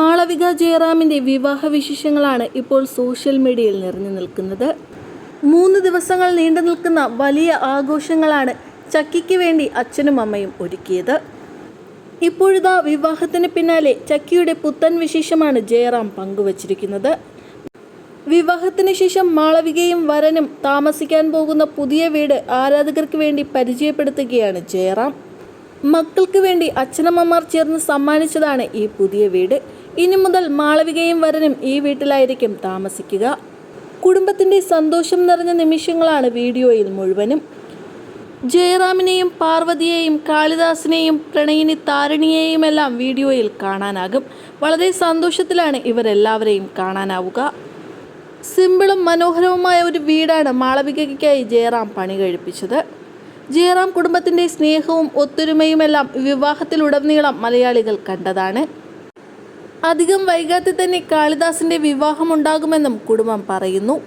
മാളവിക ജയറാമിന്റെ വിവാഹ വിശേഷങ്ങളാണ് ഇപ്പോൾ സോഷ്യൽ മീഡിയയിൽ നിറഞ്ഞു നിൽക്കുന്നത്. മൂന്ന് ദിവസങ്ങൾ നീണ്ടു നിൽക്കുന്ന വലിയ ആഘോഷങ്ങളാണ് ചക്കിക്ക് വേണ്ടി അച്ഛനും അമ്മയും ഒരുക്കിയത്. ഇപ്പോഴിതാ വിവാഹത്തിന് പിന്നാലെ ചക്കിയുടെ പുത്തൻ വിശേഷമാണ് ജയറാം പങ്കുവച്ചിരിക്കുന്നത്. വിവാഹത്തിന് ശേഷം മാളവികയും വരനും താമസിക്കാൻ പോകുന്ന പുതിയ വീട് ആരാധകർക്ക് വേണ്ടി പരിചയപ്പെടുത്തുകയാണ് ജയറാം. മക്കൾക്ക് വേണ്ടി അച്ഛനമ്മമാർ ചേർന്ന് സമ്മാനിച്ചതാണ് ഈ പുതിയ വീട്. ഇനി മുതൽ മാളവികയും വരനും ഈ വീട്ടിലായിരിക്കും താമസിക്കുക. കുടുംബത്തിന്റെ സന്തോഷം നിറഞ്ഞ നിമിഷങ്ങളാണ് വീഡിയോയിൽ മുഴുവനും. ജയറാമിനെയും പാർവതിയെയും കാളിദാസിനെയും പ്രണയിനി താരിണിയെയുമെല്ലാം വീഡിയോയിൽ കാണാനാകും. വളരെ സന്തോഷത്തിലാണ് ഇവരെല്ലാവരെയും കാണാനാവുക. സിമ്പിളും മനോഹരവുമായ ഒരു വീടാണ് മാളവികയ്ക്കായി ജയറാം പണി കഴിപ്പിച്ചത്. ജയറാം കുടുംബത്തിന്റെ സ്നേഹവും ഒത്തൊരുമയുമെല്ലാം വിവാഹത്തിലുടനീളം മലയാളികൾ കണ്ടതാണ്. അധികം വൈകാതെ തന്നെ കാളിദാസിന്റെ വിവാഹമുണ്ടാകുമെന്നും കുടുംബം പറയുന്നു.